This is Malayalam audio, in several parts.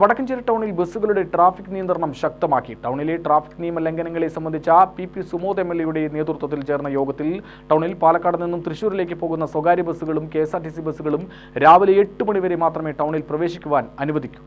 വടക്കഞ്ചേരി ടൗണിൽ ബസ്സുകളുടെ ട്രാഫിക് നിയന്ത്രണം ശക്തമാക്കി. ടൗണിലെ ട്രാഫിക് നിയമ ലംഘനങ്ങളെ സംബന്ധിച്ച P P Sumod M L എയുടെ നേതൃത്വത്തിൽ ചേർന്ന യോഗത്തിൽ ടൗണിൽ പാലക്കാട് നിന്നും തൃശൂരിലേക്ക് പോകുന്ന സ്വകാര്യ ബസ്സുകളും K S R T C ബസ്സുകളും രാവിലെ എട്ട് മണിവരെ മാത്രമേ ടൗണിൽ പ്രവേശിക്കുവാൻ അനുവദിക്കൂ.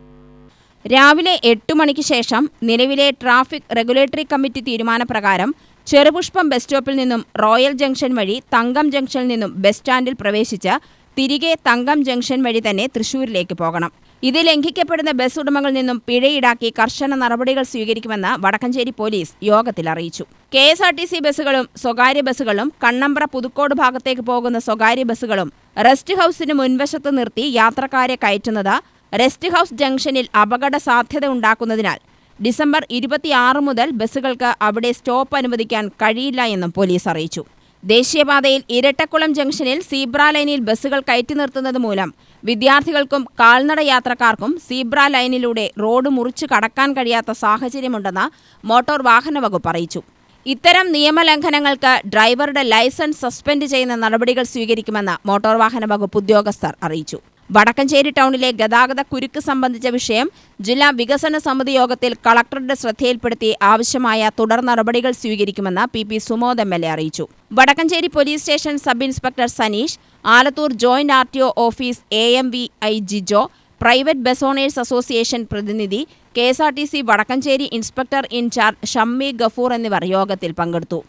രാവിലെ എട്ട് മണിക്ക് ശേഷം നിലവിലെ ട്രാഫിക് റെഗുലേറ്ററി കമ്മിറ്റി തീരുമാനപ്രകാരം ചെറുപുഷ്പം ബസ് സ്റ്റോപ്പിൽ നിന്നും റോയൽ ജംഗ്ഷൻ വഴി തങ്കം ജംഗ്ഷനിൽ നിന്നും ബസ് സ്റ്റാൻഡിൽ പ്രവേശിച്ച് തിരികെ തങ്കം ജംഗ്ഷൻ വഴി തന്നെ തൃശൂരിലേക്ക് പോകണം. ഇത് ലംഘിക്കപ്പെടുന്ന ബസ് ഉടമകളിൽ നിന്നും പിഴയിടാക്കി കർശന നടപടികൾ സ്വീകരിക്കുമെന്ന് വടക്കഞ്ചേരി പോലീസ് യോഗത്തിൽ അറിയിച്ചു. K S R T C ബസ്സുകളും സ്വകാര്യ ബസ്സുകളും കണ്ണമ്പ്ര പുതുക്കോട് ഭാഗത്തേക്ക് പോകുന്ന സ്വകാര്യ ബസ്സുകളും റെസ്റ്റ് ഹൌസിന് മുൻവശത്ത് നിർത്തി യാത്രക്കാരെ കയറ്റുന്നത് റെസ്റ്റ് ഹൌസ് ജംഗ്ഷനിൽ അപകട സാധ്യത ഉണ്ടാക്കുന്നതിനാൽ ഡിസംബർ ഇരുപത്തിയാറ് മുതൽ ബസ്സുകൾക്ക് അവിടെ സ്റ്റോപ്പ് അനുവദിക്കാൻ കഴിയില്ല എന്നും പോലീസ് അറിയിച്ചു. ദേശീയപാതയിൽ ഇരട്ടക്കുളം ജംഗ്ഷനിൽ സീബ്ര ലൈനിൽ ബസ്സുകൾ കയറ്റി നിർത്തുന്നത് മൂലം വിദ്യാർത്ഥികൾക്കും കാൽനട യാത്രക്കാർക്കും സീബ്ര ലൈനിലൂടെ റോഡ് മുറിച്ചു കടക്കാൻ കഴിയാത്ത സാഹചര്യമുണ്ടെന്ന് മോട്ടോർ വാഹന വകുപ്പ് അറിയിച്ചു. ഇത്തരം നിയമലംഘനങ്ങൾക്ക് ഡ്രൈവറുടെ ലൈസൻസ് സസ്പെൻഡ് ചെയ്യുന്ന നടപടികൾ സ്വീകരിക്കുമെന്ന് മോട്ടോർ വാഹന വകുപ്പ് ഉദ്യോഗസ്ഥർ അറിയിച്ചു. വടക്കഞ്ചേരി ടൗണിലെ ഗതാഗത കുരുക്ക് സംബന്ധിച്ച വിഷയം ജില്ലാ വികസന സമിതി യോഗത്തിൽ കളക്ടറുടെ ശ്രദ്ധയിൽപ്പെടുത്തി ആവശ്യമായ തുടർ നടപടികൾ സ്വീകരിക്കുമെന്ന് P P Sumod M L A അറിയിച്ചു. Vadakkanchery police station sub inspector Saneesh Alathur joint R T O office A M V I Jijo private bus owners association പ്രതിനിധി K S R T C Vadakkanchery inspector in charge Shammi Gafoor എന്നിവർ യോഗത്തിൽ പങ്കെടുത്തു.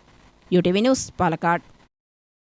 U T V news Palakkad.